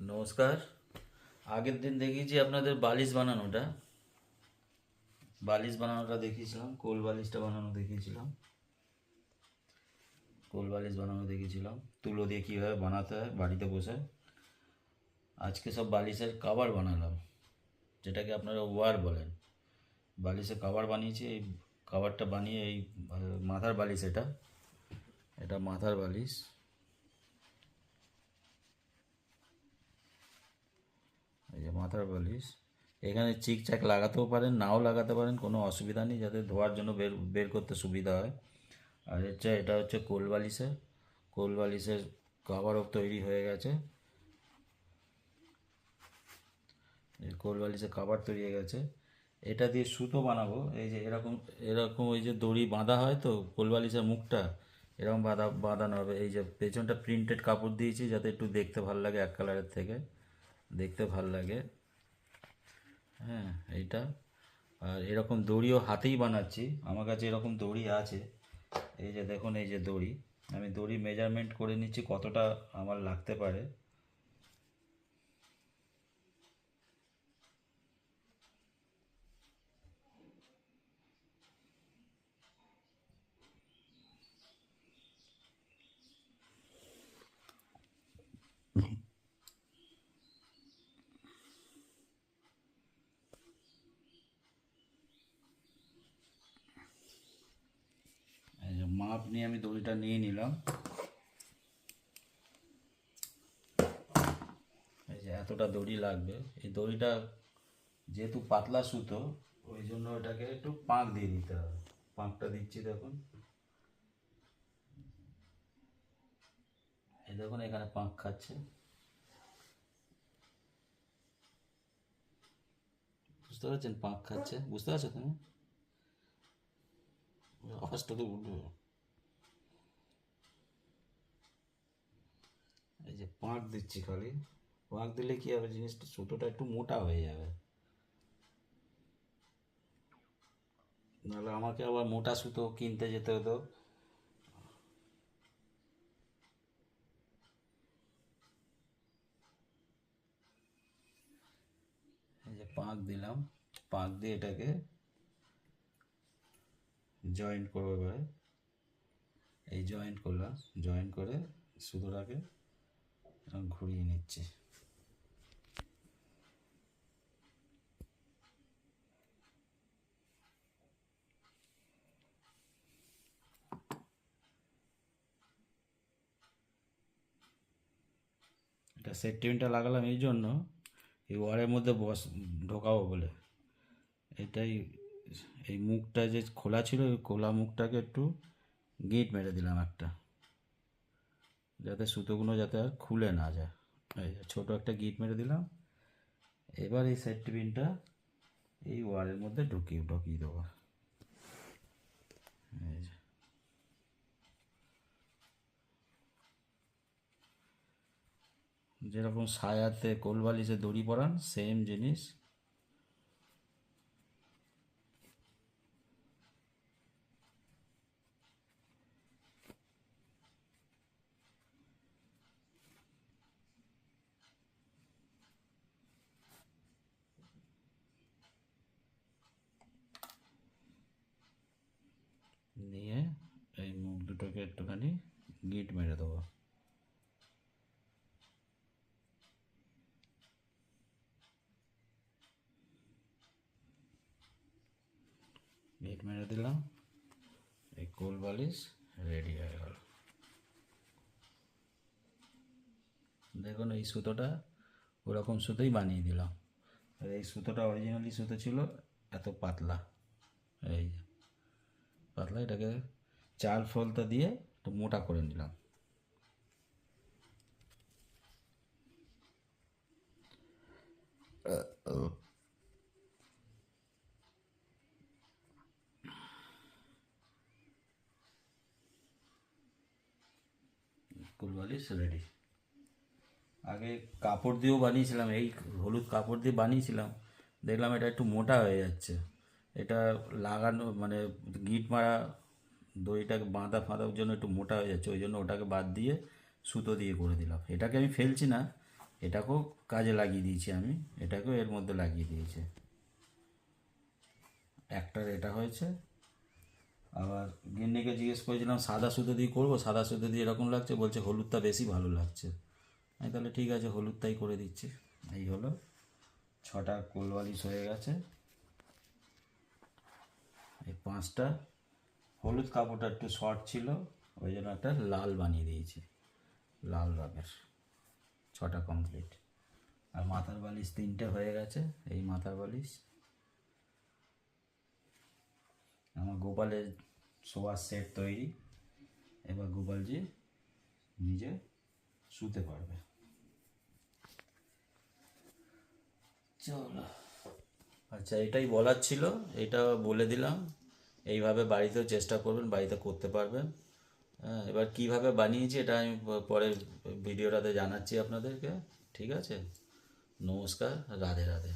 নমস্কার। আগের দিন দেখিয়েছি আপনাদের বালিশ বানানোটা। বালিশ বানানোটা দেখিয়েছিলাম, কোল বালিশটা বানানো দেখিয়েছিলাম। কোল বালিশ বানানো দেখিয়েছিলাম। তুলো দিয়ে কীভাবে বানাতে হয়, বাড়িতে বসে। আজকে সব বালিশের কাভার বানালাম, যেটাকে আপনারা ওয়ার বলেন। বালিশের কাভার বানিয়েছি, এই কাভারটা বানিয়ে এই মাথার বালিশ এটা। এটা মাথার বালিশ। এই যে মাথার বালিশ। এখানে চিকচাক লাগাতেও পারেন, নাও লাগাতে পারেন, কোনো অসুবিধা নেই, যাতে ধোয়ার জন্য বের বের করতে সুবিধা হয়। আর হচ্ছে, এটা হচ্ছে কোল বালিশের কোল বালিশের কাভারও তৈরি হয়ে গেছে। কোল বালিশের কাভার তৈরি হয়ে গেছে। এটা দিয়ে সুতো বানাবো, এই যে এরকম এরকম ওই যে দড়ি বাঁধা হয় তো, কোল বালিশের মুখটা, এরকম বাঁধা, বাঁধানো হবে। এই যে পেছনটা প্রিন্টেড কাপড় দিয়েছি, যাতে একটু দেখতে ভালো লাগে এক কালারের থেকে। দেখতে ভালো লাগে। হ্যাঁ এইটা। আর এরকম দড়িও হাতেই বানাচ্ছি। আমার কাছে এরকম দড়ি আছে। এই যে দেখুন, এই যে দড়ি। আমি দড়ি মেজারমেন্ট করে নিচ্ছি কতটা আমার লাগতে পারে এই যে মাপ নিয়ে আমি দড়িটা নিয়ে নিলাম। এই যে এতটা দড়ি লাগবে। এই দড়িটা যেহেতু পাতলা সুতো, ওই জন্য ওটাকে একটু পাঁক দিয়ে দিতে হবে। পাঁকটা দিচ্ছি দেখুন। এই দেখুন, এখানে পাঁক খাচ্ছে। বুঝতে পারছেন? পাঁক খাচ্ছে। বুঝতে পারছ তুমি? আওয়াজটা তো উঠবে এই যে পাঁক দিচ্ছি খালি। পাঁক দিলে কি হবে জিনিসটা সুতোটা একটু মোটা হয়ে যাবে? নাহলে আমাকে আবার মোটা সুতো কিনতে যেতে হতো। এই যে পাঁক দিলাম। পাঁক দিয়ে এটাকে জয়েন্ট করব এবারে। এই জয়েন্ট করলাম। জয়েন্ট করে সুতোটাকে এরকম ঘুরিয়ে নিচ্ছি এটা সেটটিনটা লাগালাম এই জন্য এই ওয়ারের মধ্যে বস, ঢোকাবো বলে। এটাই এই মুখটা যে খোলা ছিল ওই খোলা মুখটাকে একটু গিট মেরে দিলাম একটা। যাতে সুতোগুলো যাতে আর খুলে না যায়। এই ছোটো একটা গিট মেরে দিলাম। এবার এই সেফটি পিনটা এই ওয়ারের মধ্যে ঢুকিয়ে ঢুকিয়ে দেবো। যেরকম সায়াতে কোলবালিশে দড়ি পরান সেম জিনিস নিয়ে এই মুখ দুটোকে একটুখানি গিট মেরে দেবো। গিট মেরে দিলাম। এই কোল বালিশ রেডি হয়ে গেল। দেখুন, এই সুতোটা ওরকম সুতোই বানিয়ে দিলাম। আর এই সুতোটা অরিজিনালি সুতো ছিল এত পাতলা। এই পাতলা, এটাকে চাল ফলতা দিয়ে একটু মোটা করে নিলাম। কুলবালিশ রেডি আগে কাপড় দিয়েও বানিয়েছিলাম, এই হলুদ কাপড় দিয়ে বানিয়েছিলাম। দেখলাম এটা একটু মোটা হয়ে যাচ্ছে। এটা লাগানো মানে গিট মারা দড়িটাকে বাঁধা ফাঁধার জন্য একটু মোটা হয়ে যাচ্ছে, ওই জন্য ওটাকে বাদ দিয়ে সুতো দিয়ে করে দিলাম। এটাকে আমি ফেলছি না, এটাকেও কাজে লাগিয়ে দিয়েছি আমি, এটাকেও এর মধ্যে লাগিয়ে দিয়েছি। একটার এটা হয়েছে, আবার গিন্নিকে জিজ্ঞেস করেছিলাম, সাদা সুতো দিয়ে করব? সাদা সুতো দিয়ে এরকম লাগছে? বলছে, হলুদটা বেশি ভালো লাগছে। আমি তাহলে ঠিক আছে, হলুদটাই করে দিচ্ছি। এই হলো, ছটা কোলবালিশ হয়ে গেছে। এই পাঁচটা হলুদ কাপড়টা একটু শর্ট ছিল, ওই জন্য একটা লাল বানিয়ে দিয়েছি, লাল রঙের, ছটা কমপ্লিট আর মাথার বালিশ তিনটে হয়ে গেছে, এই মাথার বালিশ। আমার গোপালের শোয়ার সেট তৈরি, এবার গোপালজি নিজে শুতে পারবে। চলো। আচ্ছা এটাই বলার ছিল, এটা বলে দিলাম। এইভাবে বাড়িতেও চেষ্টা করবেন, বাড়িতে করতে পারবেন। হ্যাঁ এবার কীভাবে বানিয়েছি এটা আমি পরে ভিডিওটাতে জানাচ্ছি আপনাদেরকে। ঠিক আছে? নমস্কার, রাধে রাধে।